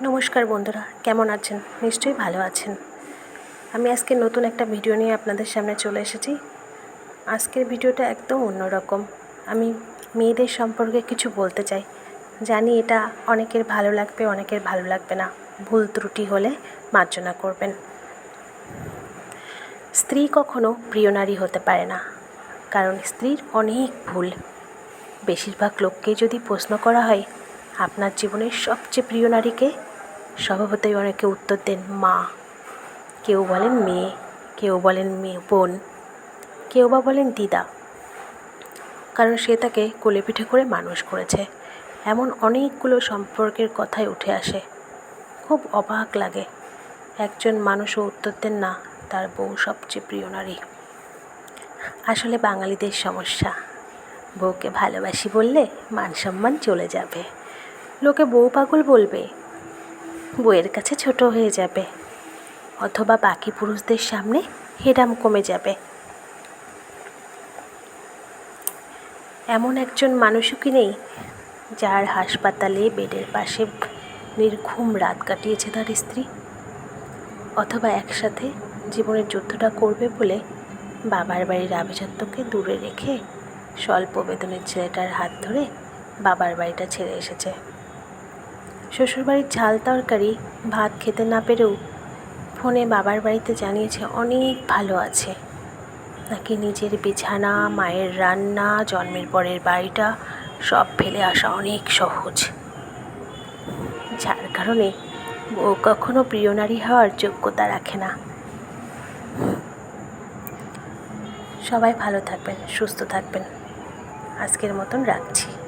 নমস্কার বন্ধুরা, কেমন আছেন? নিশ্চয়ই ভালো আছেন। আমি আজকে নতুন একটা ভিডিও নিয়ে আপনাদের সামনে চলে এসেছি। আজকের ভিডিওটা একদম অন্যরকম। আমি মেয়েদের সম্পর্কে কিছু বলতে চাই। জানি এটা অনেকের ভালো লাগবে, অনেকের ভালো লাগবে না। ভুল ত্রুটি হলে মার্জনা করবেন। স্ত্রী কখনো প্রিয় নারী হতে পারে না, কারণ স্ত্রীর অনেক ভুল। বেশিরভাগ লোককেই যদি প্রশ্ন করা হয় আপনার জীবনের সবচেয়ে প্রিয় নারীকে স্বভাবতই অনেকে উত্তর দেন মা। কেউ বলেন মেয়ে, কেউ বলেন মেয়ে বোন, কেউ বা বলেন দিদা। কারণ সে তাকে কোলে পিঠে করে মানুষ করেছে। এমন অনেকগুলো সম্পর্কের কথাই উঠে আসে। খুব অবাক লাগে। একজন মানুষও উত্তর দেন না, তার বউ সবচেয়ে প্রিয় নারী। আসলে বাঙালিদের সমস্যা। বউকে ভালোবাসি বললে মান সম্মান চলে যাবে। লোকে বউ পাগল বলবে, বউয়ের কাছে ছোট হয়ে যাবে অথবা বাকি পুরুষদের সামনে হেরাম কমে যাবে। এমন একজন মানুষও কি নেই যার হাসপাতালে বেডের পাশে নির্ঘুম রাত কাটিয়েছে তার স্ত্রী? অথবা একসাথে জীবনের যুদ্ধটা করবে বলে বাবার বাড়ির আভিজাত্যকে দূরে রেখে স্বল্প বেতনের ছেলেটার হাত ধরে বাবার বাড়িটা ছেড়ে এসেছে? শ্বশুরবাড়ির ঝাল তরকারি, ভাত খেতে না পেরেও ফোনে বাবার বাড়িতে জানিয়েছে, অনেক ভালো আছে। নাকি নিজের বিছানা, মায়ের রান্না, জন্মের পরের বাড়িটা, সব ফেলে আসা অনেক সহজ। যার কারণে ও কখনো প্রিয় নারী হওয়ার যোগ্যতা রাখে না। সবাই ভালো থাকবেন, সুস্থ থাকবেন। আজকের মতন রাখছি।